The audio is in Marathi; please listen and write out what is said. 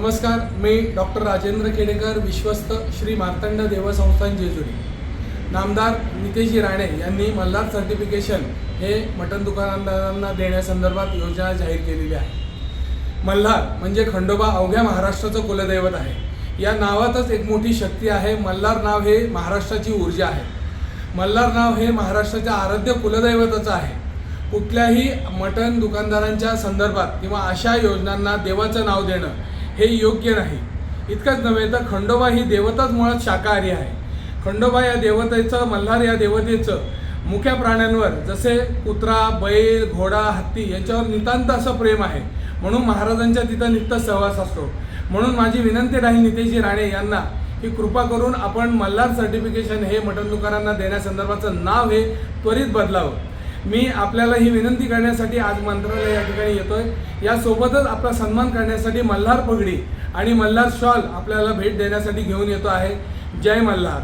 नमस्कार मी डॉक्टर राजेंद्र केडेकर विश्वस्त श्री मार्तंड देवसंस्थान जेजुरी. नामदार नितेशजी राणे यांनी मल्हार सर्टिफिकेशन हे मटण दुकानदारांना देण्यासंदर्भात योजना जाहीर केलेली आहे. मल्हार म्हणजे खंडोबा अवघ्या महाराष्ट्राचं कुलदैवत आहे. या नावातच एक मोठी शक्ती आहे. मल्हार नाव हे महाराष्ट्राची ऊर्जा आहे. मल्हार नाव हे महाराष्ट्राच्या आराध्य कुलदैवताचं आहे. कुठल्याही मटण दुकानदारांच्या संदर्भात किंवा अशा योजनांना देवाचं नाव देणं हे योग्य नाही. इतकंच नव्हे तर खंडोबा ही देवताच मुळात शाकाहारी आहे. खंडोबा या देवतेचं मल्हार या देवतेचं मुख्या प्राण्यांवर जसे कुत्रा बैल घोडा हत्ती यांच्यावर नितांत असं प्रेम आहे. म्हणून महाराजांच्या तिथं नित्य सहवास असतो. म्हणून माझी विनंती राहील नितेशजी राणे यांना की कृपा करून आपण मल्हार सर्टिफिकेशन हे मटण दुकानांना देण्यासंदर्भाचं नाव हे त्वरित बदलावं. मी आपल्याला ही विनंती करण्यासाठी आज मंत्रालय या ठिकाणी येतोय. यासोबतच आपला सन्मान करण्यासाठी मल्हार पगडी आणि मल्हार शॉल आपल्याला भेट देण्यासाठी घेऊन येतो आहे. जय मल्हार.